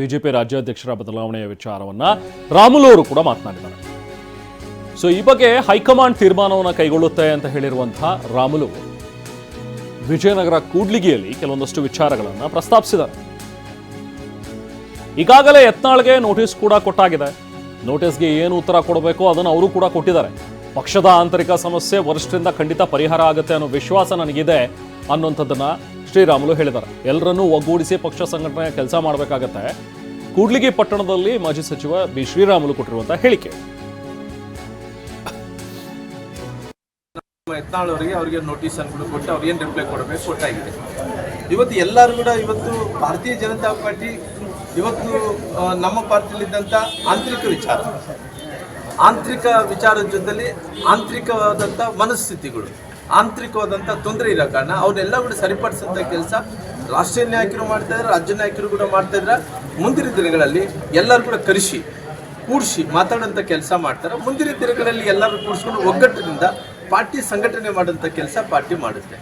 BJP ರಾಜ್ಯಾಧ್ಯಕ್ಷರ ಬದಲಾವಣೆಯ ವಿಚಾರವನ್ನ ರಾಮುಲು ಅವರು ಕೂಡ ಮಾತನಾಡಿದ್ದಾರೆ. ಸೊ ಈ ಬಗ್ಗೆ ಹೈಕಮಾಂಡ್ ತೀರ್ಮಾನವನ್ನು ಕೈಗೊಳ್ಳುತ್ತೆ ಅಂತ ಹೇಳಿರುವಂತಹ ರಾಮುಲು ವಿಜಯನಗರ ಕೂಡ್ಲಿಗಿಯಲ್ಲಿ ಕೆಲವೊಂದಷ್ಟು ವಿಚಾರಗಳನ್ನು ಪ್ರಸ್ತಾಪಿಸಿದ್ದಾರೆ. ಈಗಾಗಲೇ ಯತ್ನಾಳ್ಗೆ ನೋಟಿಸ್ ಕೂಡ ಕೊಟ್ಟಾಗಿದೆ. ನೋಟಿಸ್ಗೆ ಏನು ಉತ್ತರ ಕೊಡಬೇಕು ಅದನ್ನು ಅವರು ಕೂಡ ಕೊಟ್ಟಿದ್ದಾರೆ. ಪಕ್ಷದ ಆಂತರಿಕ ಸಮಸ್ಯೆ ವರಿಷ್ಠರಿಂದ ಖಂಡಿತ ಪರಿಹಾರ ಆಗುತ್ತೆ ಅನ್ನೋ ವಿಶ್ವಾಸ ನನಗಿದೆ ಅನ್ನುವಂಥದ್ದನ್ನ ಶ್ರೀರಾಮುಲು ಹೇಳಿದ್ದಾರೆ. ಎಲ್ಲರನ್ನೂ ಒಗ್ಗೂಡಿಸಿ ಪಕ್ಷ ಸಂಘಟನೆ ಕೆಲಸ ಮಾಡಬೇಕಾಗತ್ತೆ. ಕೂಡ್ಲಿಗಿ ಪಟ್ಟಣದಲ್ಲಿ ಮಾಜಿ ಸಚಿವ ಬಿ ಶ್ರೀರಾಮುಲು ಕೊಟ್ಟಿರುವಂತಹ ಹೇಳಿಕೆ. ಯತ್ನಾಳವರಿಗೆ ಅವರಿಗೆ ಅನ್ನು ಕೊಟ್ಟು ಅವ್ರಿಗೆ ರಿಪ್ಲೈ ಕೊಡಬೇಕು ಕೊಟ್ಟಾಗಿದೆ ಇವತ್ತು ಎಲ್ಲರೂ ಕೂಡ ಇವತ್ತು ಭಾರತೀಯ ಜನತಾ ಪಾರ್ಟಿ ಇವತ್ತು ನಮ್ಮ ಪಾರ್ಟಿಯಲ್ಲಿದ್ದಂಥ ಆಂತರಿಕ ವಿಚಾರ. ಆಂತರಿಕ ವಿಚಾರದ ಜೊತೆಲಿ ಆಂತರಿಕವಾದಂಥ ಮನಸ್ಥಿತಿಗಳು. ಆಂತರಿಕವಾದಂಥ ತೊಂದರೆ ಇರೋ ಕಾರಣ ಅವನ್ನೆಲ್ಲ ಕೂಡ ಸರಿಪಡಿಸಂಥ ಕೆಲಸ ರಾಷ್ಟ್ರೀಯ ನಾಯಕರು ಮಾಡ್ತಾ ಇದ್ದಾರೆ, ರಾಜ್ಯ ನಾಯಕರು ಕೂಡ ಮಾಡ್ತಾ ಇದ್ದಾರೆ. ಮುಂದಿನ ದಿನಗಳಲ್ಲಿ ಎಲ್ಲರೂ ಕೂಡ ಕರೆಸಿ, ಕೂಡಿಸಿ ಮಾತಾಡೋಂಥ ಕೆಲಸ ಮಾಡ್ತಾರೆ. ಮುಂದಿನ ದಿನಗಳಲ್ಲಿ ಎಲ್ಲರೂ ಕೂಡಿಸ್ಕೊಂಡು ಒಗ್ಗಟ್ಟಿನಿಂದ ಪಾರ್ಟಿ ಸಂಘಟನೆ ಮಾಡೋಂಥ ಕೆಲಸ ಪಾರ್ಟಿ ಮಾಡುತ್ತೆ.